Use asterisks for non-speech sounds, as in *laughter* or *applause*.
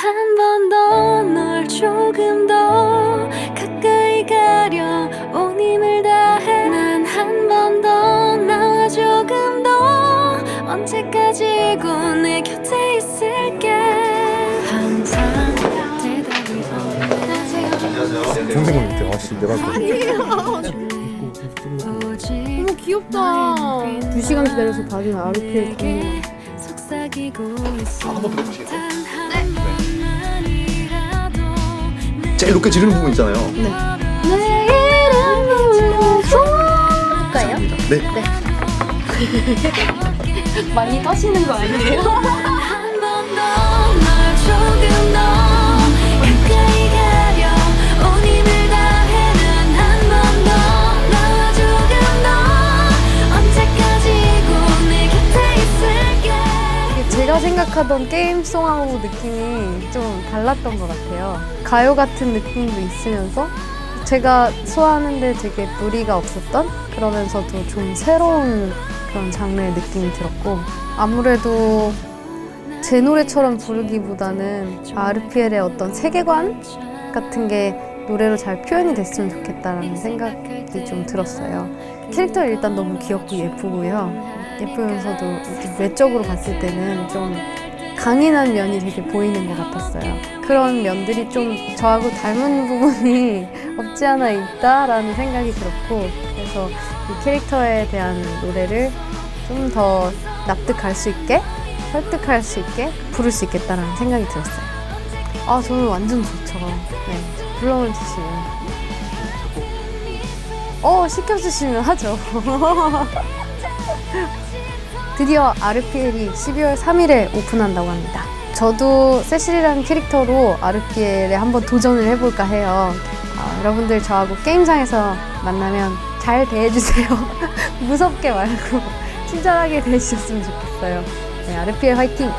한 번 더 널 조금 더 가까이 가려. 온 힘을 다해 난 한 번 더 나와 조금 더. 언제까지고 내 곁에 있을게. 항상 대답이 없는 동생분 밑에 아씨 내가 너무 귀엽다. 두 시간 기다려서 받은 아르피엘 속삭이고 있어. 단 제일 높게 지르는 부분 있잖아요. 내 이름 불러줘 할까요? 네. *laughs* 많이 떠시는 거 아니에요? *laughs* 생각하던 게임송하고 느낌이 좀 달랐던 것 같아요. 가요 같은 느낌도 있으면서 제가 소화하는데 되게 무리가 없었던 그러면서도 좀 새로운 그런 장르의 느낌이 들었고 아무래도 제 노래처럼 부르기보다는 RPL의 어떤 세계관 같은 게 노래로 잘 표현이 됐으면 좋겠다라는 생각이 좀 들었어요. 캐릭터 일단 너무 귀엽고 예쁘고요. 예쁘면서도 외적으로 봤을 때는 좀 강인한 면이 되게 보이는 것 같았어요. 그런 면들이 좀 저하고 닮은 *laughs* 부분이 없지 않아 있다라는 생각이 들었고, 그래서 이 캐릭터에 대한 노래를 좀 더 납득할 수 있게, 설득할 수 있게 부를 수 있겠다라는 생각이 들었어요. 아, 저는 완전 좋죠. 네. 불러만 주시면. 어, 시켜주시면 하죠. *laughs* 드디어 RPL이 12월 3일에 오픈한다고 합니다. 저도 세실이라는 캐릭터로 RPL에 한번 도전을 해볼까 해요. 아, 여러분들 저하고 게임장에서 만나면 잘 대해주세요. *laughs* 무섭게 말고 친절하게 대해주셨으면 좋겠어요. 네, RPL 화이팅!